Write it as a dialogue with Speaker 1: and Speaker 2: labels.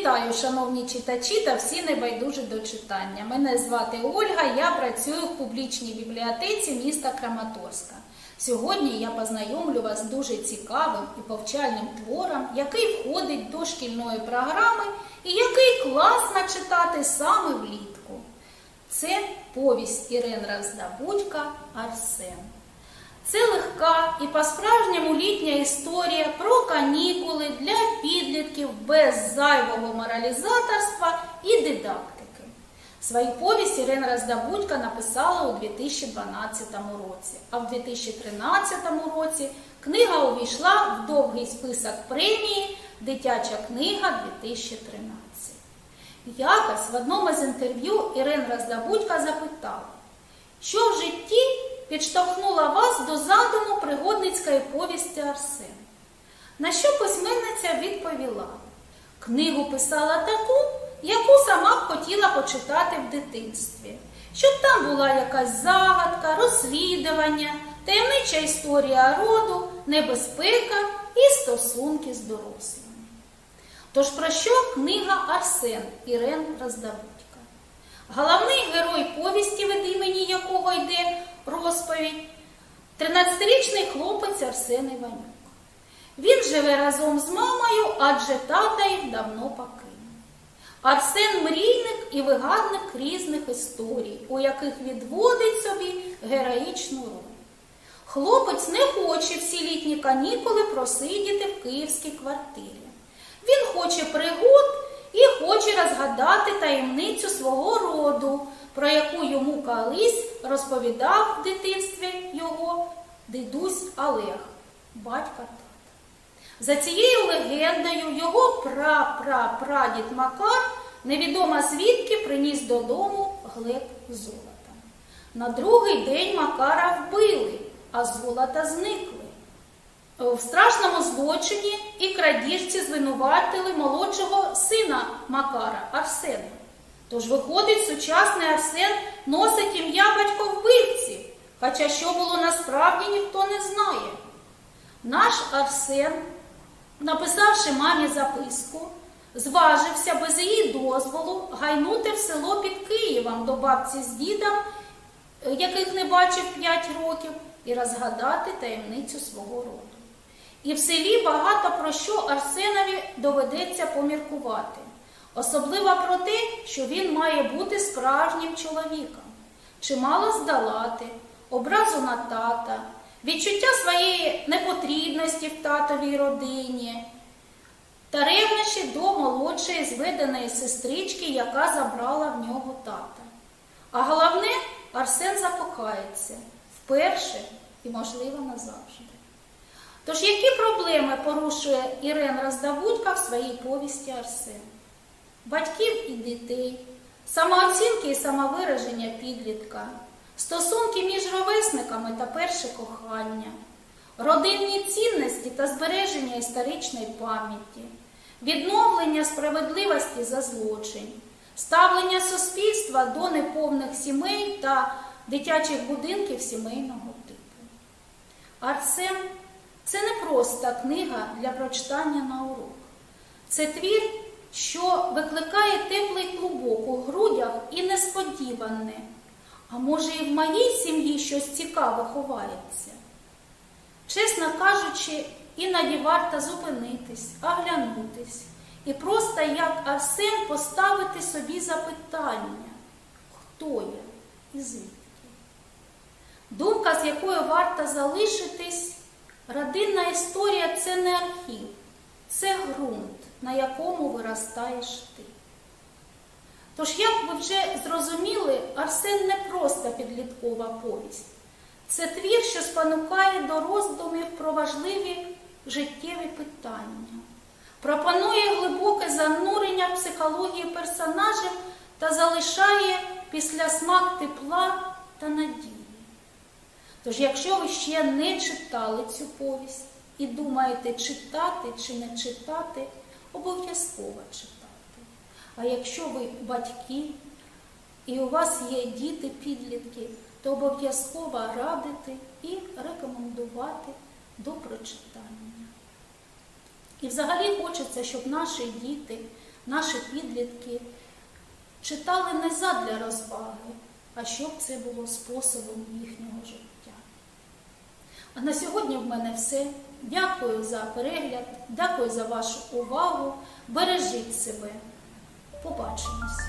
Speaker 1: Вітаю, шановні читачі та всі небайдужі до читання. Мене звати Ольга, я працюю в публічній бібліотеці міста Краматорська. Сьогодні я познайомлю вас з дуже цікавим і повчальним твором, який входить до шкільної програми і який класно читати саме влітку. Це повість Ірен Роздабудька Арсен. Це легка і по-справжньому літня історія про канікули для підлітків без зайвого моралізаторства і дидактики. Свою повість Ірина Роздабудька написала у 2012 році, а в 2013 році книга увійшла в довгий список премії Дитяча книга 2013. Якось в одному з інтерв'ю Ірина Роздабудька запитала, що в житті підштовхнула вас до задуму пригодницької повісті Арсен. На що письменниця відповіла: книгу писала таку, яку сама б хотіла почитати в дитинстві, щоб там була якась загадка, розслідування, таємнича історія роду, небезпека і стосунки з дорослими. Тож про що книга Арсен Ірен Роздавудька? Головний герой повісті, від імені якого йде розповідь, 13-річний хлопець Арсен Іванюк. Він живе разом з мамою, адже тата їх давно покинув. Арсен мрійник і вигадник різних історій, у яких відводить собі героїчну роль. Хлопець не хоче всі літні канікули просидіти в київській квартирі. Він хоче пригод і хоче розгадати таємницю свого роду, про яку йому колись розповідав в дитинстві його дідусь Олег, батька тата. За цією легендою його пра-пра-прадід Макар невідомо звідки приніс додому глеб золота. На другий день Макара вбили, а золота зникли. В страшному злочині і крадіжці звинуватили молодшого сина Макара Арсена. Тож, виходить, сучасний Арсен носить ім'я батьковбивці, хоча що було насправді ніхто не знає. Наш Арсен, написавши мамі записку, зважився без її дозволу гайнути в село під Києвом до бабці з дідом, яких не бачив 5 років, і розгадати таємницю свого роду. І в селі багато про що Арсенові доведеться поміркувати, особливо про те, що він має бути справжнім чоловіком, чимало здолати, образу на тата, відчуття своєї непотрібності в татовій родині та ревнощі до молодшої зведеної сестрички, яка забрала в нього тата. А головне, Арсен закохається вперше і, можливо, назавжди. Тож, які проблеми порушує Ірен Роздавудька в своїй повісті Арсен? Батьків і дітей, самооцінки і самовираження підлітка, стосунки між ровесниками та перше кохання, родинні цінності та збереження історичної пам'яті, відновлення справедливості за злочин, ставлення суспільства до неповних сімей та дитячих будинків сімейного типу. Арсен це не просто книга для прочитання на урок. Це твір, що викликає теплий клубок у грудях і несподіване. А може, і в моїй сім'ї щось цікаве ховається. Чесно кажучи, іноді варто зупинитись, оглянутись і просто як Арсен поставити собі запитання, хто я і звідки. Думка, з якою варто залишитись. Родинна історія це не архів, це ґрунт, на якому виростаєш ти. Тож, як ви вже зрозуміли, Арсен не просто підліткова повість. Це твір, що спонукає до роздумів про важливі життєві питання, пропонує глибоке занурення в психологію персонажів та залишає після смак тепла та надії. Тож, якщо ви ще не читали цю повість і думаєте, читати чи не читати, обов'язково читати. А якщо ви батьки і у вас є діти-підлітки, то обов'язково радити і рекомендувати до прочитання. І взагалі хочеться, щоб наші діти наші підлітки читали не задля розваги, а щоб це було способом їхнього життя. На сьогодні в мене все. Дякую за перегляд, дякую за вашу увагу. Бережіть себе. Побачимось.